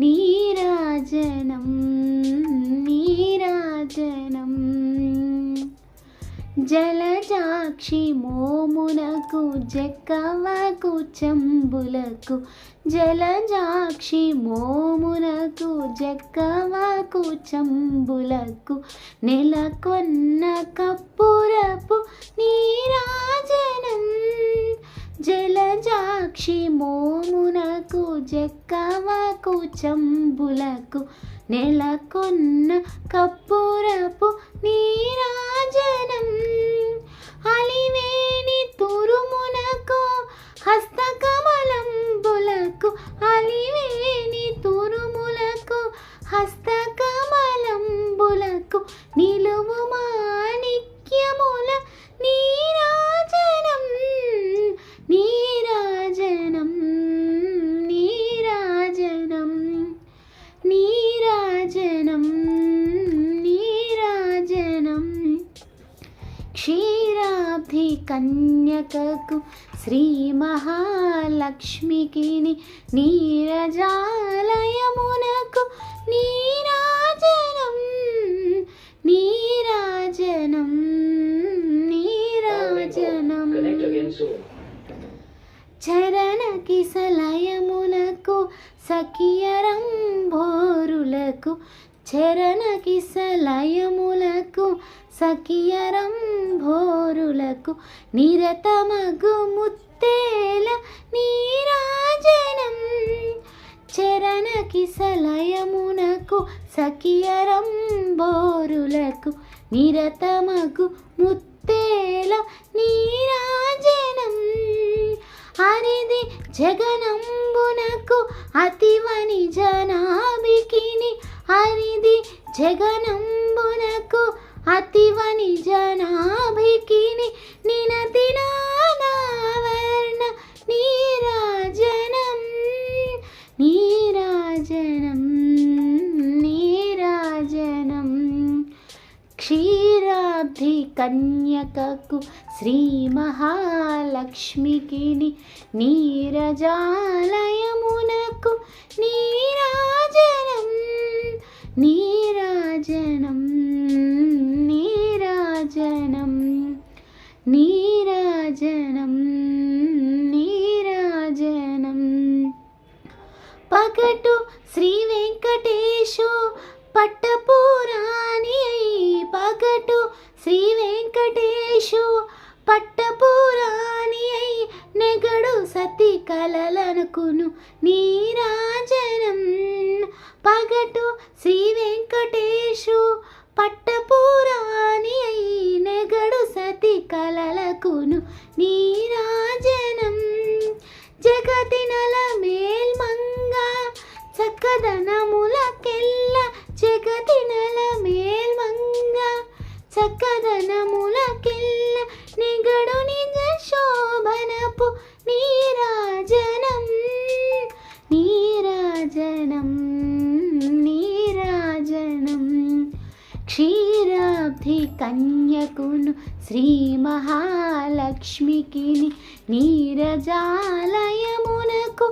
నీరాజనం నీరాజనం. జలజాక్షి మోమునకు జక్కవకు చంబులకు. జలజాక్షి మోమునకు జక్కవకు చంబులకు. నెలకొన్న కప్పురపు నీరాజనం. జలజాక్షి మోమున జక్కవకు చంబులకు నెలకొన్న కప్పురపు నీరాజ కన్యకకు శ్రీ మహాలక్ష్మికి నీరజాలయమునకు నీరాజనం నీరాజనం నీరాజనం Connect again soon. చరణ కిసలయమునకు సఖియరంభోరులకు చరణ కిసలయములకు సఖియరంభోరులకు నిరతమగు ముత్తేల నీరాజనం. చరణకి సలయమునకు సఖియరం సఖియరంభోరులకు నిరతమగు ముత్తేల నీరాజనం. అరిది జగనంబునకు అతివని జనాభికిని. అరిది జగనం కన్యకకు శ్రీ మహాలక్ష్మికి నీరజాలయమునకు నీరాజనం నీరాజనం నీరాజనం నీరాజనం నీరాజనం. పగటు శ్రీ వెంకటేశు పట్ట శ్రీ వెంకటేశు పట్టపురాణి అయి నెగడు సతి కలలనుకును నీరాజనం. పగటు శ్రీ వెంకటేశు పట్టపురాణి అయి నెగడు సతి కలలకును నీరాజనం. జగతినల మేల్మంగ చక్కదనములకెల్ల జగతినల మేల్మ మేల్మంగ చక్కదనములకెల్ల నిగడు నిజ శోభనపు నీరాజనం. నీరాజనం నీరాజనం. క్షీరాబ్ధి కన్యకును శ్రీ మహాలక్ష్మికిని నీరజాలయమునకు